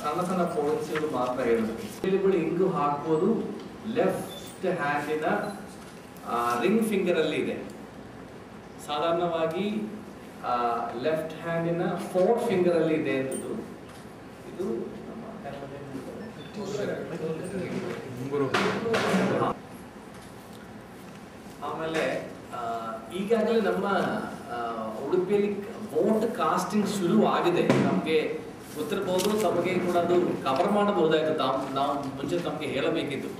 ಸಣ್ಣ ಸಣ್ಣ ಪೋಲಿಸಿಗಳು ಮಾತ್ರ ಹೇಳಬೇಕು ಅವೈಲೇಬಲ್ ಇಂಗು ಹಾಕೋದು ಲೆಫ್ಟ್ ಹ್ಯಾಂಡಿನ ರಿಂಗ್ ಫಿಂಗರ್ ಅಲ್ಲಿ ಇದೆ. ಸಾಧಾರಣವಾಗಿ ಲೆಫ್ಟ್ ಹ್ಯಾಂಡಿನ ಫೋರ್ ಫಿಂಗರ್ ಅಲ್ಲಿ ಇದೆ ಅಂತದ್ದು ಇದು. ಆಮೇಲೆ ಈಗಾಗಲೇ ನಮ್ಮ ಉಡುಪಿಯಲ್ಲಿ ಬೋಟ್ ಕಾಸ್ಟಿಂಗ್ ಶುರು ಆಗಿದೆ ನಮಗೆ ಗೊತ್ತಿರಬಹುದು, ತಮಗೆ ಕೂಡ ಅದು ಕವರ್ ಮಾಡಬಹುದಾಯ್ತು. ತಾವು, ನಾವು ಮುಂಚೆ ತಮಗೆ ಹೇಳಬೇಕಿತ್ತು.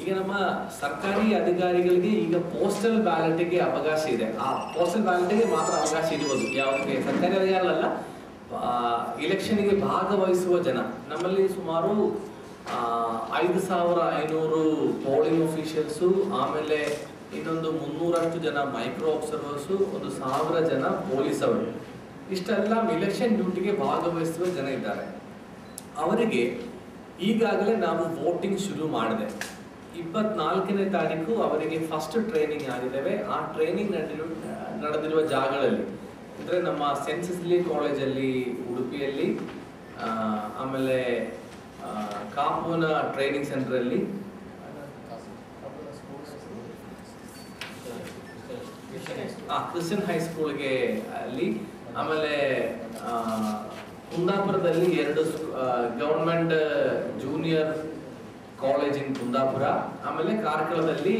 ಈಗ ನಮ್ಮ ಸರ್ಕಾರಿ ಅಧಿಕಾರಿಗಳಿಗೆ ಈಗ ಪೋಸ್ಟಲ್ ಬ್ಯಾಲೆಟ್ಗೆ ಅವಕಾಶ ಇದೆ. ಆ ಪೋಸ್ಟಲ್ ಬ್ಯಾಲೆಟ್ಗೆ ಮಾತ್ರ ಅವಕಾಶ ಇರುವುದು ಯಾವುದಕ್ಕೆ ಸರ್ಕಾರಿ ಅಧಿಕಾರಿಗಳಲ್ಲ ಇಲೆಕ್ಷನ್ಗೆ ಭಾಗವಹಿಸುವ ಜನ. ನಮ್ಮಲ್ಲಿ ಸುಮಾರು ಐದು ಸಾವಿರ ಐನೂರು ಪೋಲಿಂಗ್ ಅಫಿಷಿಯಲ್ಸು ಆಮೇಲೆ ಇನ್ನೊಂದು ಮುನ್ನೂರಷ್ಟು ಜನ ಮೈಕ್ರೋ ಅಬ್ಸರ್ವರ್ಸು ಒಂದು ಸಾವಿರ ಜನ ಪೊಲೀಸ್ ಅವರು. ಇಷ್ಟೆಲ್ಲ ಇಲೆಕ್ಷನ್ ಡ್ಯೂಟಿಗೆ ಭಾಗವಹಿಸುವ ಜನ ಇದ್ದಾರೆ. ಅವರಿಗೆ ಈಗಾಗಲೇ ನಾವು ವೋಟಿಂಗ್ ಶುರು ಮಾಡಿದೆ. ಇಪ್ಪತ್ನಾಲ್ಕನೇ ತಾರೀಕು ಅವರಿಗೆ ಫಸ್ಟ್ ಟ್ರೈನಿಂಗ್ ಆಗಿದ್ದೇವೆ. ಆ ಟ್ರೈನಿಂಗ್ ನಡೆದಿರುವ ನಡೆದಿರುವ ಜಾಗಗಳಲ್ಲಿ ಅಂದರೆ ನಮ್ಮ ಸೆನ್ಸಿಸ್ಲಿ ಕಾಲೇಜಲ್ಲಿ ಉಡುಪಿಯಲ್ಲಿ ಆಮೇಲೆ ಕಾಪುನ ಟ್ರೈನಿಂಗ್ ಸೆಂಟ್ರಲ್ಲಿ ಆ ಕ್ರಿಶ್ಚಿಯನ್ ಹೈಸ್ಕೂಲ್ಗೆ ಅಲ್ಲಿ ಆಮೇಲೆ ಕುಂದಾಪುರದಲ್ಲಿ ಎರಡು government junior college in Kundapura ಆಮೇಲೆ ಕಾರ್ಕಳದಲ್ಲಿ